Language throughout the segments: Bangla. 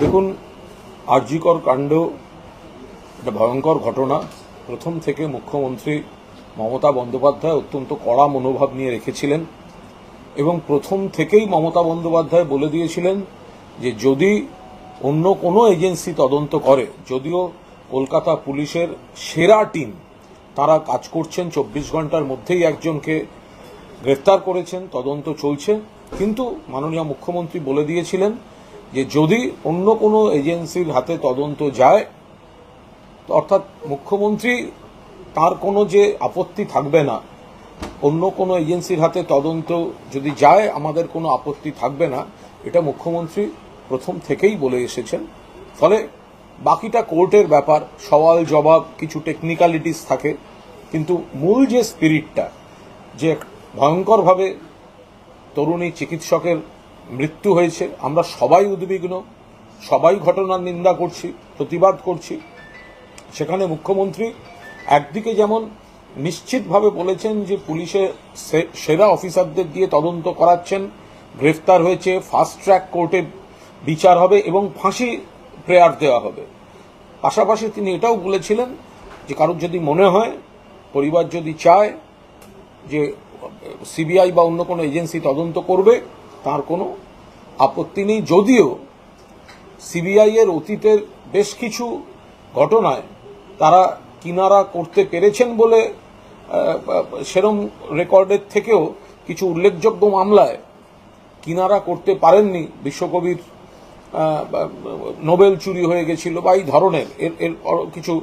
দেখুন, আরজিকর কাণ্ড একটা ভয়ঙ্কর ঘটনা। প্রথম থেকে মুখ্যমন্ত্রী মমতা বন্দ্যোপাধ্যায় অত্যন্ত কড়া মনোভাব নিয়ে রেখেছিলেন এবং প্রথম থেকেই মমতা বন্দ্যোপাধ্যায় বলে দিয়েছিলেন যে যদি অন্য কোনো এজেন্সি তদন্ত করে, যদিও কলকাতা পুলিশের সেরা টিম, তারা কাজ করছেন, চব্বিশ ঘণ্টার মধ্যেই একজনকে গ্রেফতার করেছেন, তদন্ত চলছে। কিন্তু মাননীয় মুখ্যমন্ত্রী বলে দিয়েছিলেন যে যদি অন্য কোনো এজেন্সির হাতে তদন্ত যায়, অর্থাৎ মুখ্যমন্ত্রী তার কোনো যে আপত্তি থাকবে না, অন্য কোনো এজেন্সির হাতে তদন্ত যদি যায়, আমাদের কোনো আপত্তি থাকবে না, এটা মুখ্যমন্ত্রী প্রথম থেকেই বলে এসেছেন। ফলে বাকিটা কোর্টের ব্যাপার, সওয়াল জবাব, কিছু টেকনিক্যালিটিস থাকে, কিন্তু মূল যে স্পিরিটটা যে ভয়ঙ্করভাবে তরুণী চিকিৎসকের মৃত্যু হয়েছে। আমরা সবাই উদ্বিগ্ন, সবাই ঘটনার নিন্দা করছি, প্রতিবাদ করছি। সেখানে মুখ্যমন্ত্রী একদিকে যেমন নিশ্চিতভাবে বলেছেন যে পুলিশের সে- সেরা অফিসারদের দিয়ে তদন্ত করাচ্ছেন, গ্রেফতার হয়েছে, ফাস্ট ট্র্যাক কোর্টে বিচার হবে এবং ফাঁসি প্রেয়ার দেওয়া হবে। পাশাপাশি তিনি এটাও বলেছিলেন যে কারোর যদি মনে হয়, পরিবার যদি চায় যে সিবিআই বা অন্য কোনো এজেন্সি তদন্ত করবে তার কোনো আপত্তি নেই। যদিও সিবিআই এর অতীতের বেশ কিছু ঘটনায় তারা কিনারা করতে পেরেছেন বলে সেরম রেকর্ডের থেকেও কিছু উল্লেখযোগ্য মামলায় কিনারা করতে পারেননি। বিশ্বকবির নোবেল চুরি হয়ে গেছিল বা এই ধরনের। এর এর কিছু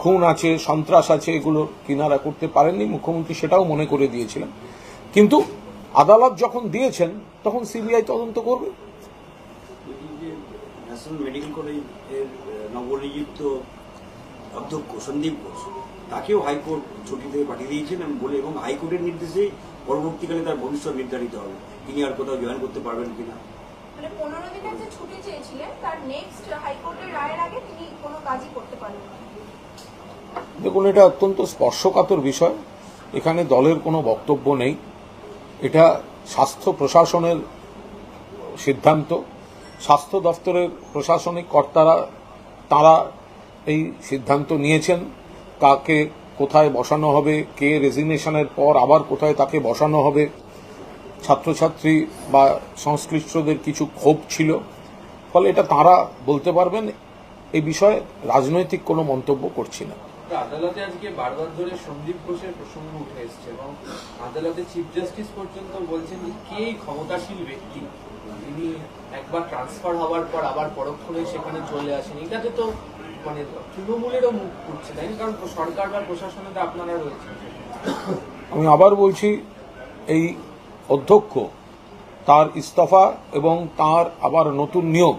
খুন আছে, সন্ত্রাস আছে, এগুলো কিনারা করতে পারেননি। মুখ্যমন্ত্রী সেটাও মনে করে দিয়েছিলেন। কিন্তু আদালত যখন দিয়েছেন তখন সিবিআই তদন্ত করবে। যে ন্যাশনাল মেডিকেল কলেজের আহ, নবনিযুক্ত অধ্যক্ষ সন্দীপ ঘোষ তাকেও হাইকোর্ট ছুটি থেকে পাঠিয়ে দিয়েছেন এবং বলে এবং হাইকোর্টের নির্দেশে পরবর্তীকালে তার ভবিষ্যৎ নির্ধারিত হবে। তিনি আর কোথাও জয়েন করতে পারবেন কিনা? মানে পনেরো দিনের যে ছুটি চেয়েছিলেন তার নেক্সট হাইকোর্টের রায়ের আগে তিনি কোনো কাজই করতে পারবেন না। দেখুন এটা অত্যন্ত স্পর্শকাতর বিষয়। এখানে দলের কোনো বক্তব্য নেই। এটা স্বাস্থ্য প্রশাসনের সিদ্ধান্ত। স্বাস্থ্য দফতরের প্রশাসনিক কর্তারা, তারা এই সিদ্ধান্ত নিয়েছেন, কাকে কোথায় বসানো হবে, কে রেজিগনেশনের পর আবার কোথায় তাকে বসানো হবে। ছাত্রছাত্রী বা সংশ্লিষ্টদের কিছু ক্ষোভ ছিল। ফলে এটা তারা বলতে পারবেন এই বিষয়ে রাজনৈতিক কোনো মন্তব্য করছি না। আদালতে আজকে বারবার ধরে সন্দীপ ঘোষের প্রসঙ্গ উঠে এসছে এবং আদালতে চিফ জাস্টিস পর্যন্ত বলছেন যে কে ক্ষমতাশীল ব্যক্তি? তিনি একবার ট্রান্সফার হওয়ার পর আবার পরক্ষণে সেখানে চলে আসেন। এটাতে তো মানে তৃণমূলেরও মুখ উঠছে তাই কারণ সরকার বা প্রশাসনে তো আপনারা রয়েছেন। আমি আবার বলছি, এই অধ্যক্ষ, তার ইস্তফা এবং তার আবার নতুন নিয়োগ,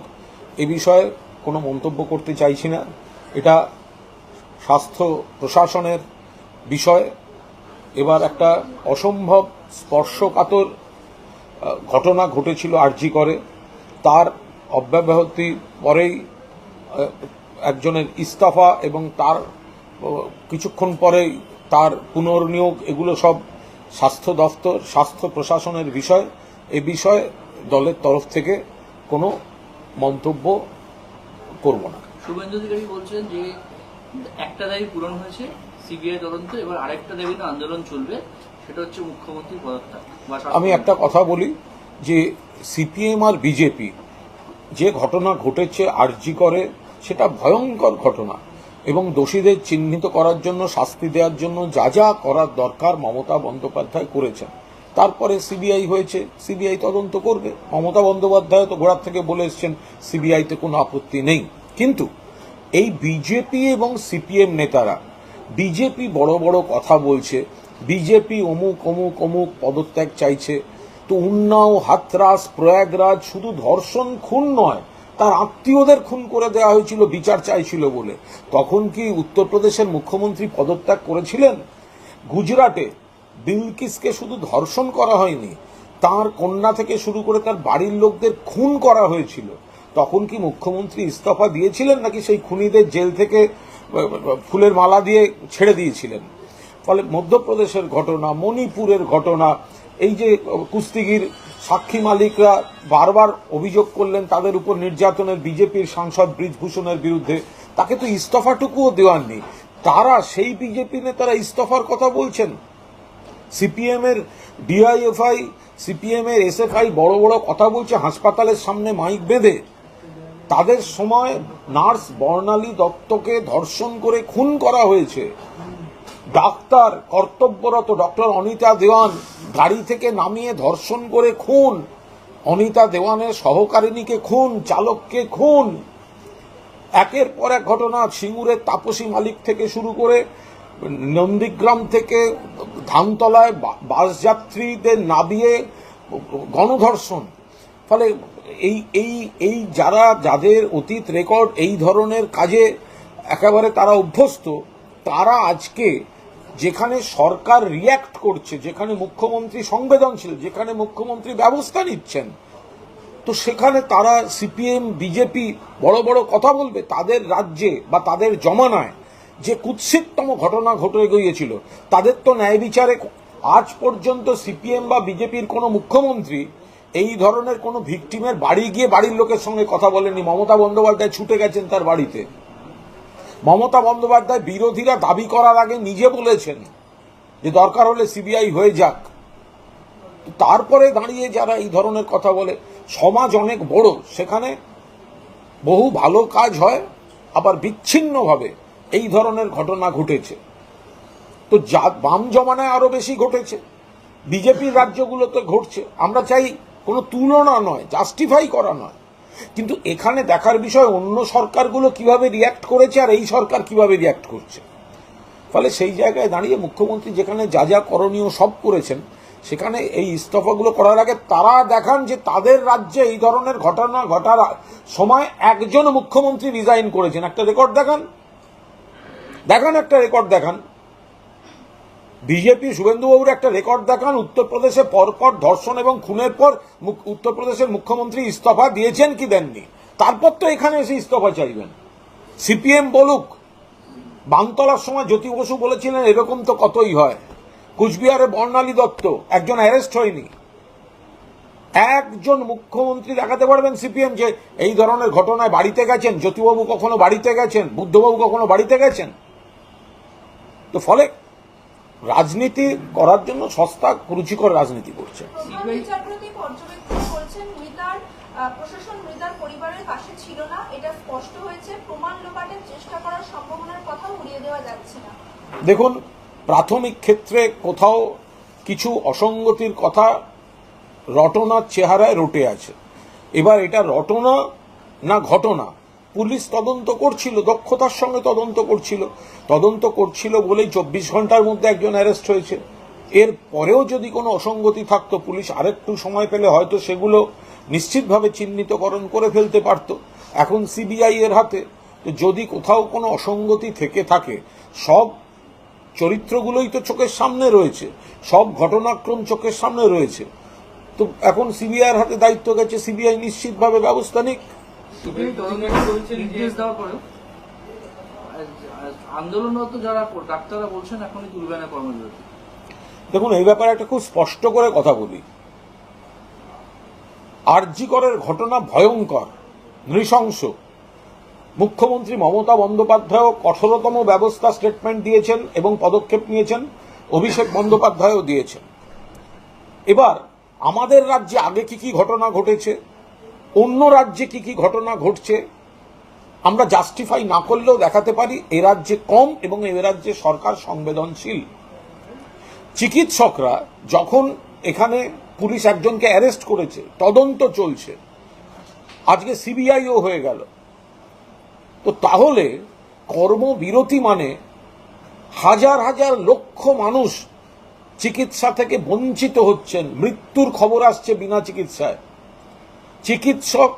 এ বিষয়ে কোনো মন্তব্য করতে চাইছি না। এটা স্বাস্থ্য প্রশাসনের বিষয়। এবার একটা অসম্ভব স্পর্শকাতর ঘটনা ঘটেছিল আরজি করে। তার অব্যাহতি পরেই একজনের ইস্তফা এবং তার কিছুক্ষণ পরেই তার পুনর্নিয়োগ, এগুলো সব স্বাস্থ্য দফতর, স্বাস্থ্য প্রশাসনের বিষয়। এ বিষয়ে দলের তরফ থেকে কোনো মন্তব্য করব না। শুভেন্দু অধিকারী বলছেন যে একটা দাবি পূরণ হয়েছে সিবিআই তদন্ত এবার আরেকটা দাবিতে আন্দোলন চলবে সেটা হচ্ছে মুখ্যমন্ত্রী পদত্যাগ আমি একটা কথা বলি যে সিপিএম আর বিজেপি যে ঘটনা ঘটেছে আরজি করে সেটা ভয়ঙ্কর ঘটনা। এবং দোষীদের চিহ্নিত করার জন্য শাস্তি দেওয়ার জন্য যা যা করার দরকার মমতা বন্দ্যোপাধ্যায় করেছেন। তারপরে সিবিআই হয়েছে সিবিআই তদন্ত করবে। মমতা বন্দ্যোপাধ্যায় তো গোড়ার থেকে বলে এসছেন সিবিআইতে কোনো আপত্তি নেই। কিন্তু এই বিজেপি এবং সিপিএম নেতারা, বিজেপি বড় বড় কথা বলছে, বিজেপি অমুক অমুক অমুক পদত্যাগ চাইছে, তো উন্নাও, হাতরাস, প্রয়াগরাজ শুধু ধর্ষণ খুন নয়, তার আত্মীয়দের খুন করে দেওয়া হয়েছিল, বিচার চাইছিল বলে। তখন কি উত্তরপ্রদেশের মুখ্যমন্ত্রী পদত্যাগ করেছিলেন? গুজরাটে বিলকিসকে শুধু ধর্ষণ করা হয়নি, তার কন্যা থেকে শুরু করে তার বাড়ির লোকদের খুন করা হয়েছিল। তখন কি মুখ্যমন্ত্রী ইস্তফা দিয়েছিলেন নাকি সেই খুনিদের জেল থেকে ফুলের মালা দিয়ে ছেড়ে দিয়েছিলেন? ফলে মধ্যপ্রদেশের ঘটনা, মণিপুরের ঘটনা, এই যে কুস্তিগির সাক্ষী মালিকরা বারবার অভিযোগ করলেন তাদের উপর নির্যাতনের বিজেপির সাংসদ ব্রিজভূষণের বিরুদ্ধে, তাকে তো ইস্তফাটুকুও দেওয়ার নেই। তারা সেই বিজেপি নেতারা ইস্তফার কথা বলছেন। সিপিএম এর ডিআইএফআই সিপিএম এর এসএফআই বড় বড় কথা বলছে, হাসপাতালের সামনে মাইক বেঁধে। তাদের সময় নার্স বর্ণালী দত্তকে ধর্ষণ করে খুন করা হয়েছে। ডাক্তার, কর্তব্যরত ডক্টর অনিতা দেওয়ান গাড়ি থেকে নামিয়ে ধর্ষণ করে খুন। অনিতা দেওয়ানের সহকারিণীকে খুন, চালককে খুন। একের পর এক ঘটনা সিঙ্গুরের তাপসী মালিক থেকে শুরু করে নন্দীগ্রাম থেকে ধানতলায় বা- বাস যাত্রীদের নাবিয়ে গণধর্ষণ। ফলে এই এই এই যারা, যাদের অতীত রেকর্ড এই ধরনের কাজে একেবারে তারা অভ্যস্ত, তারা আজকে যেখানে সরকার রিয়্যাক্ট করছে, যেখানে মুখ্যমন্ত্রী সংবেদনশীল, যেখানে মুখ্যমন্ত্রী ব্যবস্থা নিচ্ছেন, তো সেখানে তারা সিপিএম বিজেপি বড় বড় কথা বলবে তাদের রাজ্যে বা তাদের জমানায় যে কুৎসিততম ঘটনা ঘটে গিয়েছিল। তাদের তো ন্যায় বিচারে আজ পর্যন্ত সিপিএম বা বিজেপির কোনো মুখ্যমন্ত্রী এই ধরনের কোনো ভিকটিমের বাড়ি গিয়ে বাড়ির লোকের সঙ্গে কথা বলেনি মমতা বন্দ্যোপাধ্যায় ছুটে গেছেন তার বাড়িতে। মমতা বন্দ্যোপাধ্যায় বিরোধীরা দাবি করার আগে নিজে বলেছেন যে দরকার হলে সিবিআই হয়ে যাক। তারপরে দাঁড়িয়ে যারা এই ধরনের কথা বলে, সমাজ অনেক বড়, সেখানে বহু ভালো কাজ হয়, আবার বিচ্ছিন্নভাবে এই ধরনের ঘটনা ঘটেছে। তো যা বাম জমানায় আরও বেশি ঘটেছে। বিজেপির রাজ্যগুলোতে ঘটছে। আমরা চাই কোনো তুলনা নয় জাস্টিফাই করা নয়। কিন্তু এখানে দেখার বিষয়, অন্য সরকারগুলো কীভাবে রিয়াক্ট করেছে আর এই সরকার কীভাবে রিয়াক্ট করছে? ফলে সেই জায়গায় দাঁড়িয়ে মুখ্যমন্ত্রী যেখানে যা যা করণীয় সব করেছেন, সেখানে এই ইস্তফাগুলো করার আগে তারা দেখান যে তাদের রাজ্যে এই ধরনের ঘটনা ঘটার সময় একজন মুখ্যমন্ত্রী রিজাইন করেছেন। একটা রেকর্ড দেখান। দেখান একটা রেকর্ড দেখান। বিজেপি, শুভেন্দুবাবুর একটা রেকর্ড দেখান। উত্তরপ্রদেশে পরপর ধর্ষণ এবং খুনের পর উত্তরপ্রদেশের মুখ্যমন্ত্রী ইস্তফা দিয়েছেন কি দেননি? তারপর তো এখানে এসে ইস্তফা চাইবেন। সিপিএম বলুক বানতলার সময় জ্যোতি বসু বলেছিলেন, এরকম তো কতই হয়? কুচবিহারে বর্ণালী দত্ত, একজন অ্যারেস্ট হয়নি। একজন মুখ্যমন্ত্রী দেখাতে পারবেন সিপিএম যে এই ধরনের ঘটনায় বাড়িতে গেছেন। জ্যোতিবাবু কখনো বাড়িতে গেছেন? বুদ্ধবাবু কখনো বাড়িতে গেছেন? তো ফলে রাজনীতি করার জন্য সস্তা রুচিকর রাজনীতি করছে। প্রধান বিচারপতি পর্যবেক্ষণ করছেন মৃতার আহ, প্রশাসন মৃতার পরিবারের পাশে ছিল না। এটা স্পষ্ট হয়েছে। প্রমাণ লোপাটের চেষ্টা করার সম্ভাবনার কথাও উড়িয়ে দেওয়া যাচ্ছে না। দেখুন প্রাথমিক ক্ষেত্রে কোথাও কিছু অসঙ্গতির কথা রটনার চেহারায় রটে আছে। এবার এটা রটনা না ঘটনা? পুলিশ তদন্ত করছিল, দক্ষতার সঙ্গে তদন্ত করছিল। তদন্ত করছিল বলেই চব্বিশ ঘণ্টার মধ্যে একজন অ্যারেস্ট হয়েছে। এর পরেও যদি কোনো অসঙ্গতি থাকতো, পুলিশ আরেকটু সময় পেলে হয়তো সেগুলো নিশ্চিতভাবে চিহ্নিতকরণ করে ফেলতে পারত। এখন সিবিআই এর হাতে যদি কোথাও কোনো অসঙ্গতি থেকে থাকে, সব চরিত্রগুলোই তো চোখের সামনে রয়েছে, সব ঘটনাক্রম চোখের সামনে রয়েছে। তো এখন সিবিআইয়ের হাতে দায়িত্ব গেছে, সিবিআই নিশ্চিতভাবে ব্যবস্থা নিক। আন্দোলনরত যারা ডাক্তাররা বলছেন এখনই কর্মবিরতি। দেখুন এই ব্যাপারে একটা খুব স্পষ্ট করে কথা বলি। আরজিকরের ঘটনা ভয়ঙ্কর নৃশংস। মুখ্যমন্ত্রী মমতা বন্দ্যোপাধ্যায়ও কঠোরতম ব্যবস্থা স্টেটমেন্ট দিয়েছেন এবং পদক্ষেপ নিয়েছেন অভিষেক বন্দ্যোপাধ্যায়ও দিয়েছেন। এবার আমাদের রাজ্যে আগে কি কি ঘটনা ঘটেছে? অন্য রাজ্যে কি কি ঘটনা ঘটছে, আমরা জাস্টিফাই না করলেও দেখাতে পারি, এ রাজ্যে কম এবং এ রাজ্যে সরকার সংবেদনশীল। চিকিৎসকরা যখন এখানে পুলিশ একজনকে অ্যারেস্ট করেছে, তদন্ত চলছে, আজকে সিবিআইও হয়ে গেল। তো তাহলে কর্মবিরতি মানে হাজার হাজার লক্ষ মানুষ চিকিৎসা থেকে বঞ্চিত হচ্ছেন, মৃত্যুর খবর আসছে বিনা চিকিৎসায়। চিকিৎসক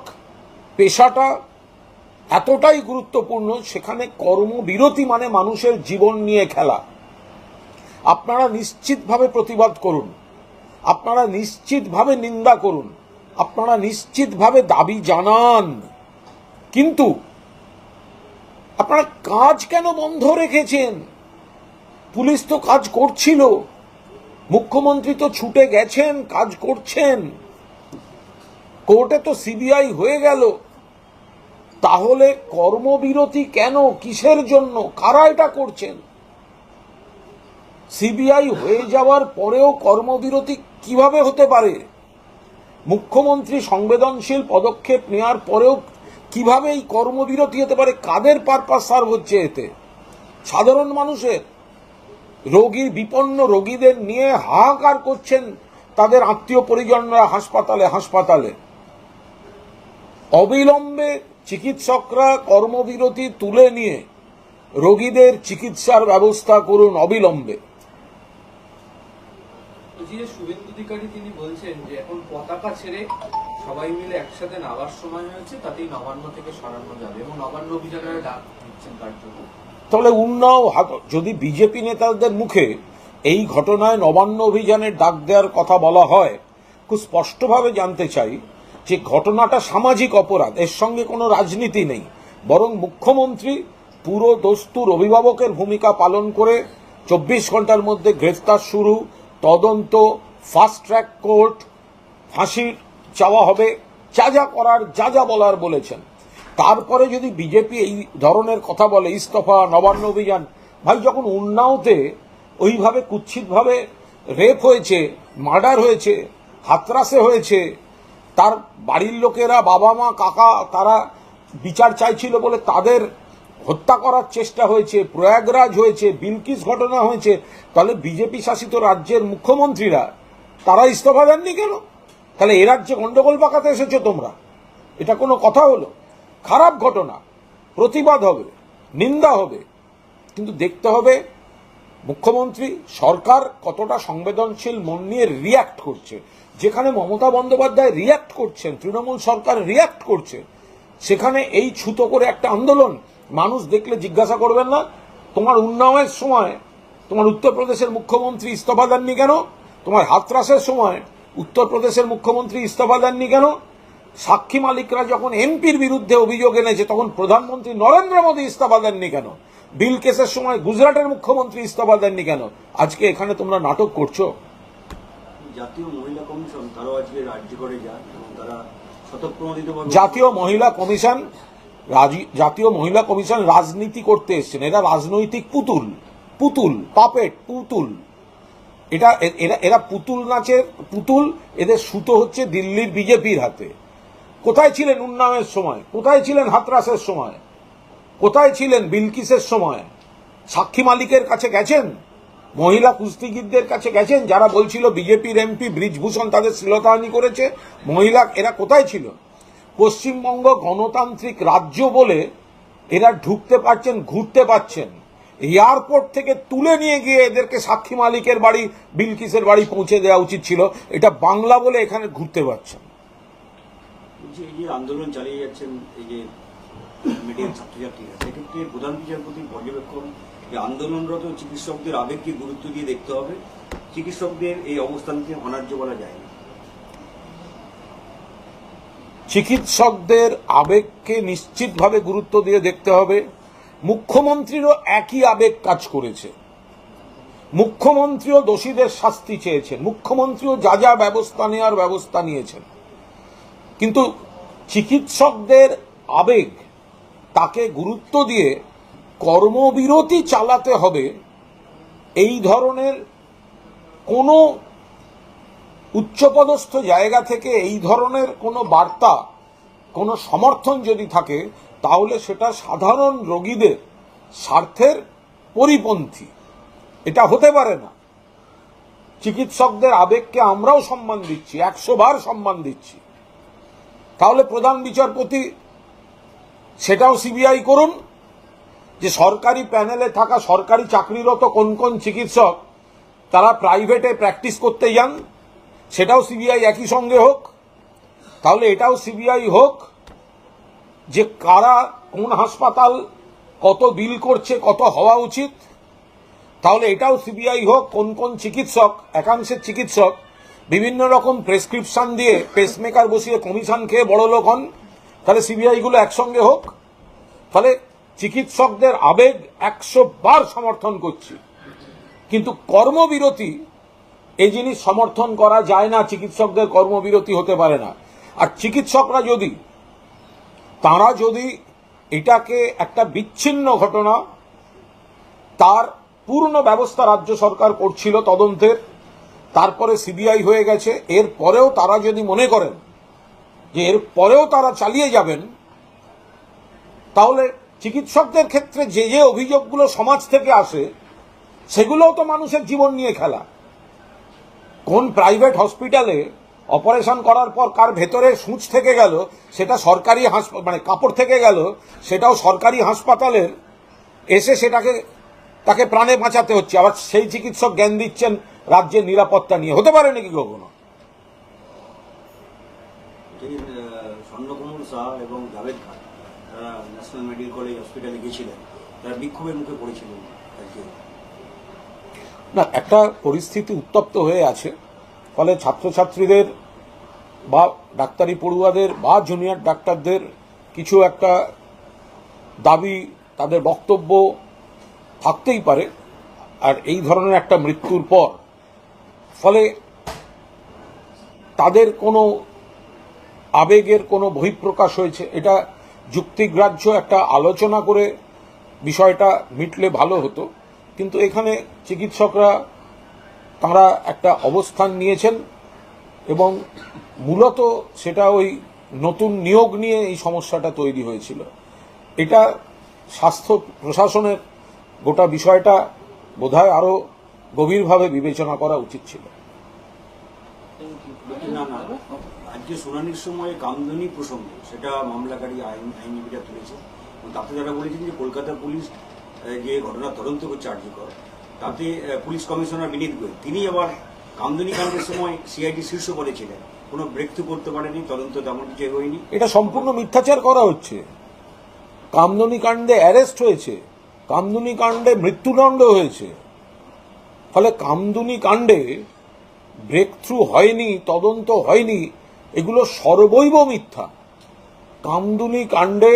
পেশাটা এতটাই গুরুত্বপূর্ণ, সেখানে কর্মবিরতি মানে মানুষের জীবন নিয়ে খেলা। আপনারা নিশ্চিতভাবে প্রতিবাদ করুন। আপনারা নিশ্চিতভাবে নিন্দা করুন। আপনারা নিশ্চিতভাবে দাবি জানান। কিন্তু আপনারা কাজ কেন বন্ধ রেখেছেন? পুলিশ তো কাজ করছিল। মুখ্যমন্ত্রী তো ছুটে গেছেন, কাজ করছেন। কোর্টে তো সিবিআই হয়ে গেল। তাহলে কর্মবিরতি কেন? কিসের জন্য? কারা এটা করছেন? সিবিআই হয়ে যাওয়ার পরেও কর্মবিরতি কীভাবে হতে পারে? মুখ্যমন্ত্রী সংবেদনশীল পদক্ষেপ নেওয়ার পরেও কীভাবে এই কর্মবিরতি হতে পারে? কাদের পারপাস সার্ভ হচ্ছে এতে? সাধারণ মানুষের। রোগীর বিপন্ন রোগীদের নিয়ে হাহাকার করছেন তাদের আত্মীয় পরিজনরা হাসপাতালে হাসপাতালে। অবিলম্বে চিকিৎসকরা কর্মবিরতি তুলে নিয়ে রোগীদের চিকিৎসার ব্যবস্থা করুন অবিলম্বে। যে শুভেন্দু অধিকারী তিনি বলছেন যে এখন পতাকা ছেড়ে সবাই মিলে একসাথে নামার সময় হয়েছে তাতেই নবান্ন থেকে সরানো যাবে এবং নবান্ন অভিযানের ডাক দিচ্ছেন তার জন্য তাহলে উন্নাও যদি বিজেপি নেতাদের মুখে এই ঘটনায় নবান্ন অভিযানের ডাক দেওয়ার কথা বলা হয় খুব স্পষ্টভাবে জানতে চাই যে ঘটনাটা সামাজিক অপরাধ, এর সঙ্গে কোনো রাজনীতি নেই। বরং মুখ্যমন্ত্রী পুরো দস্তুর অভিভাবকের ভূমিকা পালন করে চব্বিশ ঘণ্টার মধ্যে গ্রেফতার শুরু, তদন্ত ফাস্ট ট্র্যাক কোর্ট ফাঁসির চাওয়া হবে, যা যা করার, যা যা বলার বলেছেন। তারপরে যদি বিজেপি এই ধরনের কথা বলে, ইস্তফা, নবান্ন অভিযান, ভাই যখন উন্নাওতে ওইভাবে কুৎসিতভাবে রেপ হয়েছে, মার্ডার হয়েছে, হাতরাসে হয়েছে তার বাড়ির লোকেরা, বাবা মা, কাকা, তারা বিচার চাইছিল বলে তাদের হত্যা করার চেষ্টা হয়েছে, প্রয়াগরাজ হয়েছে, বিলকিস ঘটনা হয়েছে। তাহলে বিজেপি শাসিত রাজ্যের মুখ্যমন্ত্রীরা, তারা ইস্তফা দেননি কেন? তাহলে এ রাজ্যে গন্ডগোল পাকাতে এসেছ তোমরা। এটা কোনো কথা হলো? খারাপ ঘটনা। প্রতিবাদ হবে, নিন্দা হবে। কিন্তু দেখতে হবে, মুখ্যমন্ত্রী, সরকার কতটা সংবেদনশীল মন নিয়ে রিয়াক্ট করছে। যেখানে মমতা বন্দ্যোপাধ্যায় রিয়াক্ট করছেন, তৃণমূল সরকার রিয়াক্ট করছে, সেখানে এই ছুতো করে একটা আন্দোলন, মানুষ দেখলে জিজ্ঞাসা করবেন না, তোমার উন্নয়নের সময়, তোমার উত্তরপ্রদেশের মুখ্যমন্ত্রী ইস্তফা দেননি কেন? তোমার হাতরাসের সময়, উত্তরপ্রদেশের মুখ্যমন্ত্রী ইস্তফা দেননি কেন? সাক্ষী মালিকরা যখন এমপির বিরুদ্ধে অভিযোগ এনেছে, তখন প্রধানমন্ত্রী নরেন্দ্র মোদী ইস্তফা দেননি কেন? বিল কেসের সময় গুজরাটের মুখ্যমন্ত্রী ইস্তফা দেননি কেন? আজকে এখানে তোমরা নাটক করছ? জাতীয় মহিলা কমিশন, তারাও আজকে রাজ্য করে যান এবং তারা জাতীয় মহিলা কমিশন জাতীয় মহিলা কমিশন রাজনীতি করতে এসছেন। এরা রাজনৈতিক পুতুল পুতুল, পাপেট, পুতুল। এটা, এরা এরা পুতুল নাচের, পুতুল, এদের সুতো হচ্ছে দিল্লির বিজেপির হাতে। কোথায় ছিলেন উন্নাওয়ের সময়? কোথায় ছিলেন হাতরাসের সময়? কোথায় ছিলেন বিলকিসের সময়? সাক্ষী মালিকের কাছে গেছেন? মহিলা কুস্তিগীরদের কাছে গেছেন, যারা বলছিল বিজেপির এমপি ব্রিজভূষণ তাদের শ্লীলতাহানি করেছে। মহিলা, এরা কোথায় ছিল? পশ্চিমবঙ্গ গণতান্ত্রিক রাজ্য বলে এরা ঢুকতে পারছেন, ঘুরতে পারছেন। এয়ারপোর্ট থেকে তুলে নিয়ে গিয়ে এদেরকে সাক্ষী মালিকের বাড়ি, বিলকিসের বাড়ি পৌঁছে দেওয়া উচিত ছিল। এটা বাংলা বলে এখানে ঘুরতে পারছেন। আন্দোলন চালিয়ে যাচ্ছেন, এই যে ছাত্রছাত্রীরা সেক্ষেত্রে প্রধান বিচারপতির পর্যবেক্ষণ যে আন্দোলনরত চিকিৎসকদের আবেগকে গুরুত্ব দিয়ে দেখতে হবে। চিকিৎসকদের এই অবস্থানকে অনার্য বলা যায় না চিকিৎসকদের আবেগকে নিশ্চিতভাবে গুরুত্ব দিয়ে দেখতে হবে। মুখ্যমন্ত্রীরও একই আবেগ কাজ করেছে। মুখ্যমন্ত্রীও দোষীদের শাস্তি চেয়েছেন। মুখ্যমন্ত্রীও যা যা ব্যবস্থা নেওয়ার ব্যবস্থা নিয়েছেন। কিন্তু চিকিৎসকদের আবেগ, তাকে গুরুত্ব দিয়ে কর্মবিরতি চালাতে হবে, এই ধরনের কোনো উচ্চপদস্থ জায়গা থেকে এই ধরনের কোনো বার্তা, কোনো সমর্থন যদি থাকে, তাহলে সেটা সাধারণ রোগীদের স্বার্থের পরিপন্থী। এটা হতে পারে না। চিকিৎসকদের আবেগকে আমরাও সম্মান দিচ্ছি, একশো বার সম্মান দিচ্ছি। তাহলে প্রধান বিচারপতি সেটাও সিবিআই করুন। যে সরকারি প্যানেলে থাকা সরকারি চাকরিরত কোন কোন চিকিৎসক, তারা প্রাইভেটে প্র্যাকটিস করতে যান, সেটাও সিবিআই একই সঙ্গে হোক। তাহলে এটাও সিবিআই হোক। যে কারা কোন হাসপাতাল কত বিল করছে, কত হওয়া উচিত, তাহলে এটাও সিবিআই হোক। কোন কোন চিকিৎসক একাংশের চিকিৎসক, বিভিন্ন রকম প্রেসক্রিপশন দিয়ে পেসমেকার বসিয়ে কমিশন খেয়ে বড় লোক হন। তাহলে সিবিআই গুলো একসঙ্গে হোক। তাহলে চিকিৎসকদের আবেগ একশো বার সমর্থন করছি। কিন্তু কর্মবিরতি, এই জিনিস সমর্থন করা যায় না, চিকিৎসকদের কর্মবিরতি হতে পারে না। আর চিকিৎসকরা যদি, তারা যদি এটাকে একটা বিচ্ছিন্ন ঘটনা, তার পূর্ণ ব্যবস্থা রাজ্য সরকার করছিল তদন্তের, তারপরে সিবিআই হয়ে গেছে এর পরেও তারা যদি মনে করেন যে এর পরেও তারা চালিয়ে যাবেন, তাহলে চিকিৎসকদের ক্ষেত্রে যে যে অভিযোগগুলো সমাজ থেকে আসে, সেগুলোও তো মানুষের জীবন নিয়ে খেলা। কোন প্রাইভেট হসপিটালে অপারেশন করার পর কার ভেতরে সূচ থেকে গেল, সেটা সরকারি হাসপাতাল মানে কাপড় থেকে গেল, সেটাও সরকারি হাসপাতালের, এসে সেটাকে, তাকে প্রাণে বাঁচাতে হচ্ছে। আবার সেই চিকিৎসক জ্ঞান দিচ্ছেন রাজ্যের নিরাপত্তা নিয়ে। হতে পারে নাকি কখনো? শাহ এবং জাভেদ খান, তারা ন্যাশনাল মেডিকেল কলেজ হসপিটালে গিয়েছিলেন। তারা বিক্ষোভের মুখে পড়েছিলেন আজকে। না, একটা পরিস্থিতি উত্তপ্ত হয়ে আছে। ফলে ছাত্রছাত্রীদের বা ডাক্তারি পড়ুয়াদের বা জুনিয়র ডাক্তারদের কিছু একটা দাবি, তাদের বক্তব্য থাকতেই পারে। আর এই ধরনের একটা মৃত্যুর পর, ফলে তাদের কোনো আবেগের কোনো বহিঃপ্রকাশ হয়েছে। এটা যুক্তিগ্রাহ্য একটা আলোচনা করে বিষয়টা মিটলে ভালো হতো। কিন্তু এখানে চিকিৎসকরা তারা একটা অবস্থান নিয়েছেন এবং মূলত সেটা ওই নতুন নিয়োগ নিয়ে এই সমস্যাটা তৈরি হয়েছিল। এটা স্বাস্থ্য প্রশাসনের গোটা বিষয়টা বোধহয় আরও গভীরভাবে বিবেচনা করা উচিত ছিল। আজকে শুনানির সময় কামদুনি প্রসঙ্গ, সেটা মামলাকারী আইন, আইনজীবীরা তুলেছে। এবং তাতে যারা বলেছেন যে কলকাতা পুলিশ যে ঘটনা তদন্ত করছে আর্যকর তাতে পুলিশ কমিশনার বিনীত গোয়েল। তিনি আবার কামদুনি কাণ্ডের সময় সিআইডি শীর্ষ পদে ছিলেন। কোনো ব্রেক থ্রু করতে পারেনি, তদন্ত তেমন কিছু হয়নি। এটা সম্পূর্ণ মিথ্যাচার করা হচ্ছে। কামদুনি কাণ্ডে অ্যারেস্ট হয়েছে। কামদুনি কাণ্ডে মৃত্যুদণ্ড হয়েছে। ফলে কামদুনি কাণ্ডে ব্রেক থ্রু হয়নি, তদন্ত হয়নি। এগুলো সর্বৈব মিথ্যা। কামদুনি কাণ্ডে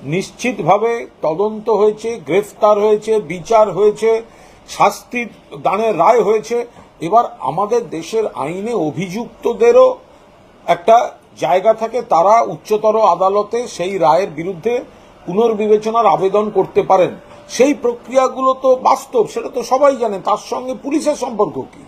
নিশ্চিতভাবে তদন্ত হয়েছে, গ্রেফতার হয়েছে, বিচার হয়েছে শাস্তি দানের রায় হয়েছে। এবার আমাদের দেশের আইনে অভিযুক্তদেরও একটা জায়গা থাকে, তারা উচ্চতর আদালতে সেই রায়ের বিরুদ্ধে পুনর্বিবেচনার আবেদন করতে পারেন। সেই প্রক্রিয়াগুলো তো বাস্তব, সেটা তো সবাই জানে, তার সঙ্গে পুলিশের সম্পর্ক কি?